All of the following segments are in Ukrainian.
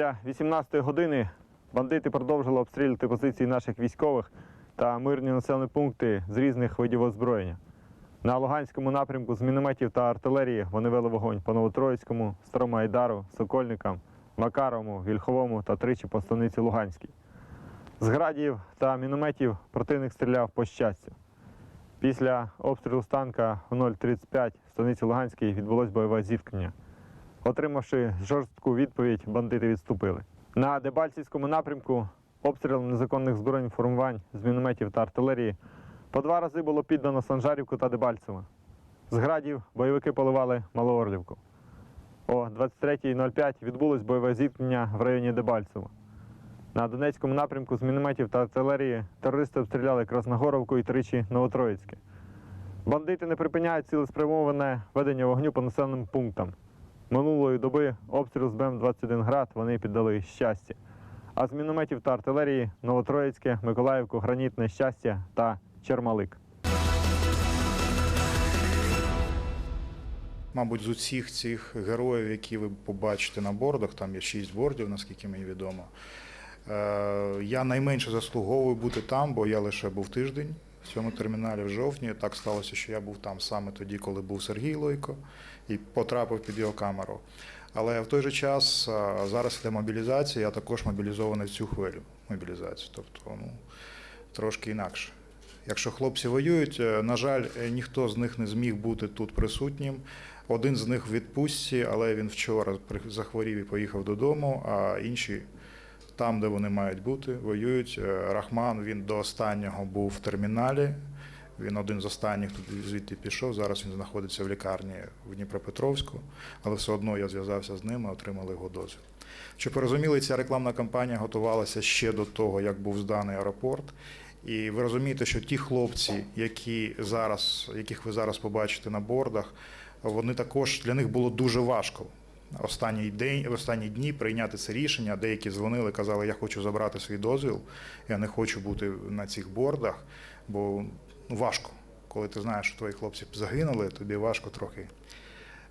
Після 18-ї години бандити продовжили обстрілювати позиції наших військових та мирні населені пункти з різних видів озброєння. На Луганському напрямку з мінометів та артилерії вони вели вогонь по Новотроїцькому, Старому Айдару, Сокольникам, Макаровому, Вільховому та тричі по станиці Луганській. З градів та мінометів противник стріляв по щастю. Після обстрілу з танка в 0.35 в станиці Луганській відбулось бойове зіткнення. Отримавши жорстку відповідь, бандити відступили. На Дебальцівському напрямку обстрілом незаконних збройних формувань з мінометів та артилерії по два рази було піддано Санжарівку та Дебальцево. З градів бойовики поливали Малоорлівку. О 23.05 відбулось бойове зіткнення в районі Дебальцево. На Донецькому напрямку з мінометів та артилерії терористи обстріляли Красногоровку і тричі Новотроїцьке. Бандити не припиняють цілеспрямоване ведення вогню по населеним пунктам. Минулої доби обстріл з БМ-21 град вони піддали щастя. А з мінометів та артилерії Новотроїцьке, Миколаївку, Гранітне щастя та Чермалик. Мабуть, з усіх цих героїв, які ви побачите на бордах, там є шість бордів, наскільки мені відомо. е, Я найменше заслуговую бути там, бо я лише був тиждень в цьому терміналі в жовтні. Так сталося, що я був там саме тоді, коли був Сергій Лойко, і потрапив під його камеру. Але в той же час зараз йде мобілізація, я також мобілізований в цю хвилю мобілізації. Тобто, ну, трошки інакше. Якщо хлопці воюють, е, на жаль, е, ніхто з них не зміг бути тут присутнім. Один з них в відпустці, але він вчора захворів і поїхав додому, а інші там, де вони мають бути, воюють. Е, Рахман він до останнього був в терміналі. Він один з останніх тут звідти пішов. Зараз він знаходиться в лікарні в Дніпропетровську, але все одно я зв'язався з ними, отримали його дозвіл. Щоб ви розуміли, ця рекламна кампанія готувалася ще до того, як був зданий аеропорт. І ви розумієте, що ті хлопці, які зараз, яких ви зараз побачите на бордах, вони також для них було дуже важко. Останній день, в останні дні прийняти це рішення. Деякі дзвонили, казали, я хочу забрати свій дозвіл, я не хочу бути на цих бордах, бо ну, важко. Коли ти знаєш, що твої хлопці загинули, тобі важко трохи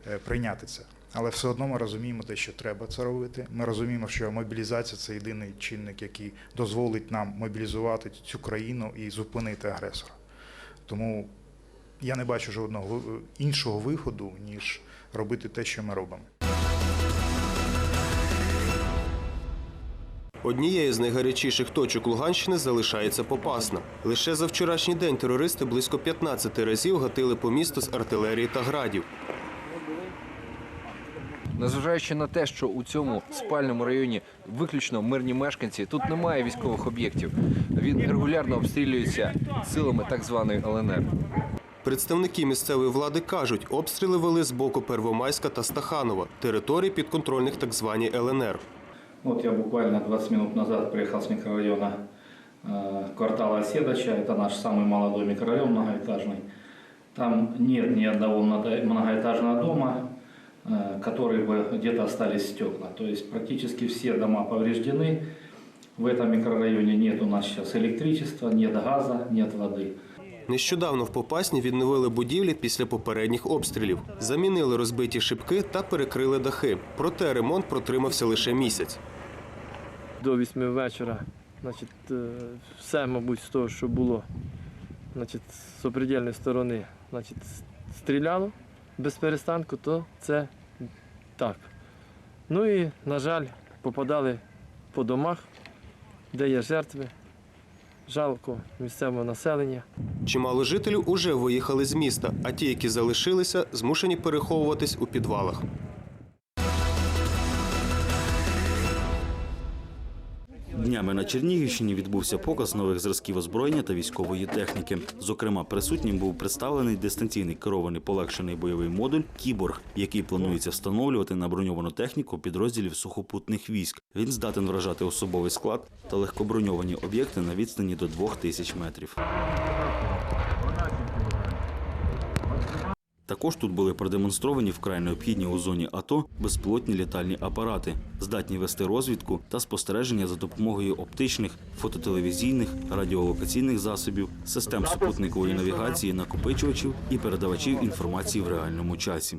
е, прийняти це. Але все одно ми розуміємо те, що треба це робити. Ми розуміємо, що мобілізація це єдиний чинник, який дозволить нам мобілізувати цю країну і зупинити агресора. Тому я не бачу жодного іншого виходу, ніж робити те, що ми робимо. Однією з найгарячіших точок Луганщини залишається Попасна. Лише за вчорашній день терористи близько 15 разів гатили по місту з артилерії та градів. Незважаючи на те, що у цьому спальному районі виключно мирні мешканці, тут немає військових об'єктів. Він регулярно обстрілюється силами так званої ЛНР. Представники місцевої влади кажуть, обстріли вели з боку Первомайська та Стаханова, територій підконтрольних так званій ЛНР. Вот я буквально 20 минут назад приехал с микрорайона э, квартала Оседача. Это наш самый молодой микрорайон многоэтажный. Там нет ни одного много- многоэтажного дома, э, который бы где-то остались стекла. То есть практически все дома повреждены. В этом микрорайоне нет у нас сейчас электричества, нет газа, нет воды. Нещодавно в Попасні відновили будівлі після попередніх обстрілів, замінили розбиті шибки та перекрили дахи. Проте ремонт протримався лише місяць. до 8 вечора. Значить, е, все, мабуть, з того, що було значить, з опридільної сторони, значить, стріляло без перестанку, то це так. Ну і, на жаль, попадали по домах, де є жертви, жалко місцевого населення. Чимало жителів уже виїхали з міста, а ті, які залишилися, змушені переховуватись у підвалах. Днями на Чернігівщині відбувся показ нових зразків озброєння та військової техніки. Зокрема, присутнім був представлений дистанційний керований полегшений бойовий модуль Кіборг, який планується встановлювати на броньовану техніку підрозділів сухопутних військ. Він здатен вражати особовий склад та легкоброньовані об'єкти на відстані до 2000 метрів. Також тут були продемонстровані вкрай необхідні у зоні АТО безпілотні літальні апарати, здатні вести розвідку та спостереження за допомогою оптичних, фототелевізійних, радіолокаційних засобів, систем супутникової навігації, накопичувачів і передавачів інформації в реальному часі.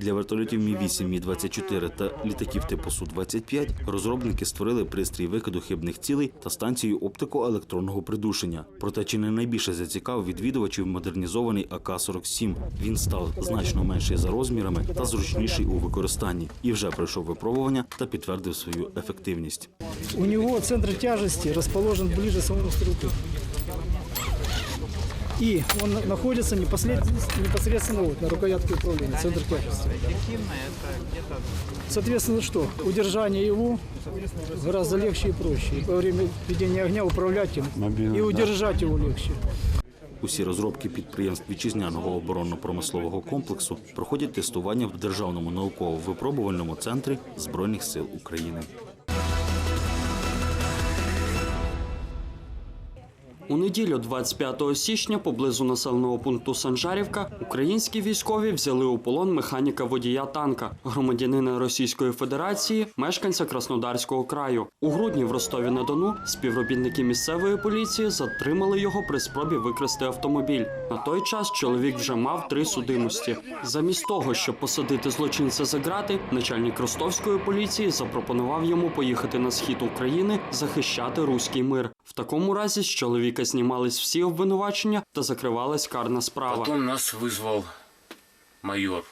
Для вертольотів Мі-8, Мі-24 та літаків типу Су-25 розробники створили пристрій викиду хибних цілей та станцію оптико-електронного придушення. Проте чи не найбільше зацікавив відвідувачів модернізований АК-47. Він став значно менший за розмірами та зручніший у використанні і вже пройшов випробування та підтвердив свою ефективність. У него центр тяжести расположен ближе самому стрелку. И он на- находится непосредственно, непосредственно вот на рукоятке управления, центр тяжести. Соответственно, что? Удержание его гораздо легче и проще. И во время ведения огня управлять им и удержать его легче. Усі розробки підприємств вітчизняного оборонно-промислового комплексу проходять тестування в Державному науково-випробувальному центрі Збройних сил України. У неділю 25 січня поблизу населеного пункту Санжарівка українські військові взяли у полон механіка водія танка, громадянина Російської Федерації, мешканця Краснодарського краю. У грудні в Ростові на Дону співробітники місцевої поліції затримали його при спробі викрасти автомобіль. На той час чоловік вже мав три судимості. Замість того, щоб посадити злочинця за грати, начальник ростовської поліції запропонував йому поїхати на схід України захищати руський мир. В такому разі з чоловіка знімались всі обвинувачення та закривалась карна справа. Потом нас вызвал майор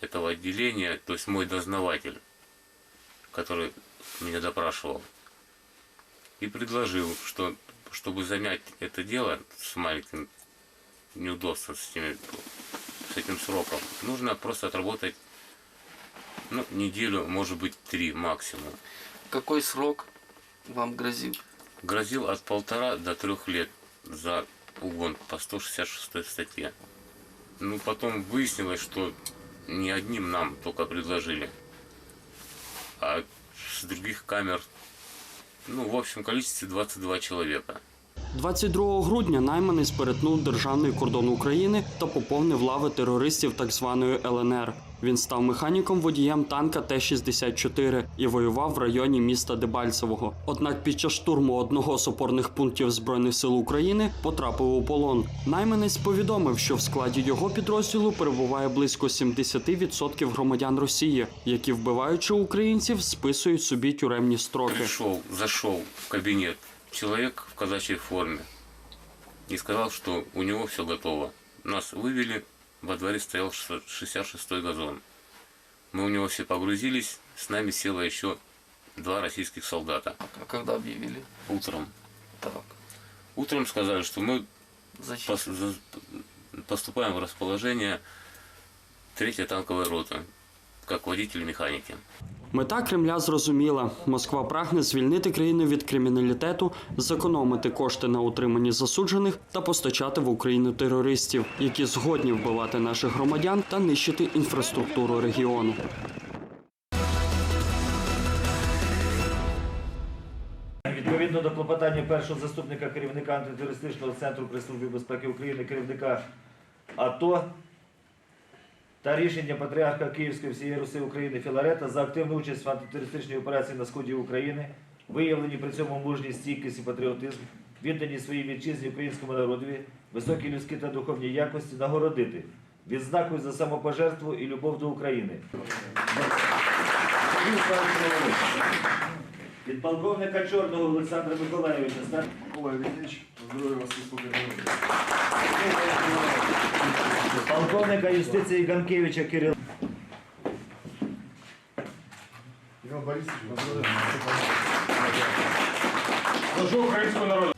этого отделения, то есть мой дознаватель, который меня допрашивал, и предложил, что чтобы занять это дело с маленьким неудобством с, этими- с этим сроком, нужно просто отработать ну, неделю, может быть, три максимум. Какой срок вам грозил? Грозил от полтора до трех лет за угон по 166 статье. Ну, потом выяснилось, что не одним нам только предложили, а с других камер, ну, в общем количестве 22 человека. 22 грудня найманець перетнув державний кордон України та поповнив лави терористів так званої ЛНР. Він став механіком водієм танка Т-64 і воював в районі міста Дебальцевого. Однак під час штурму одного з опорних пунктів Збройних сил України потрапив у полон. Найманець повідомив, що в складі його підрозділу перебуває близько 70% громадян Росії, які, вбиваючи українців, списують собі тюремні строки. Пришел, зашел в кабинет человек в казачьей форме и сказал, что у него все готово. Нас вывели, во дворе стоял 66-й газон. Мы у него все погрузились, с нами село еще два российских солдата. А когда объявили? Утром. Так. Утром сказали, что мы пос- поступаем в расположение третьей танковой роты, как водитель механики. Мета Кремля зрозуміла. Москва прагне звільнити країну від криміналітету, зекономити кошти на утриманні засуджених та постачати в Україну терористів, які згодні вбивати наших громадян та нищити інфраструктуру регіону. Відповідно до клопотання першого заступника керівника антитерористичного центру при службі безпеки України, керівника АТО та рішення патріарха Київської всієї Руси України Філарета за активну участь в антитерористичній операції на сході України, виявлені при цьому мужність, стійкість і патріотизм, віддані своїй вітчизні українському народові, високі людські та духовні якості нагородити відзнакою за самопожертву і любов до України. Підполковника Чорного Олександра Миколаєвича. стар- Полковника юстиції Ганкевича Кирила. Служу українському народу.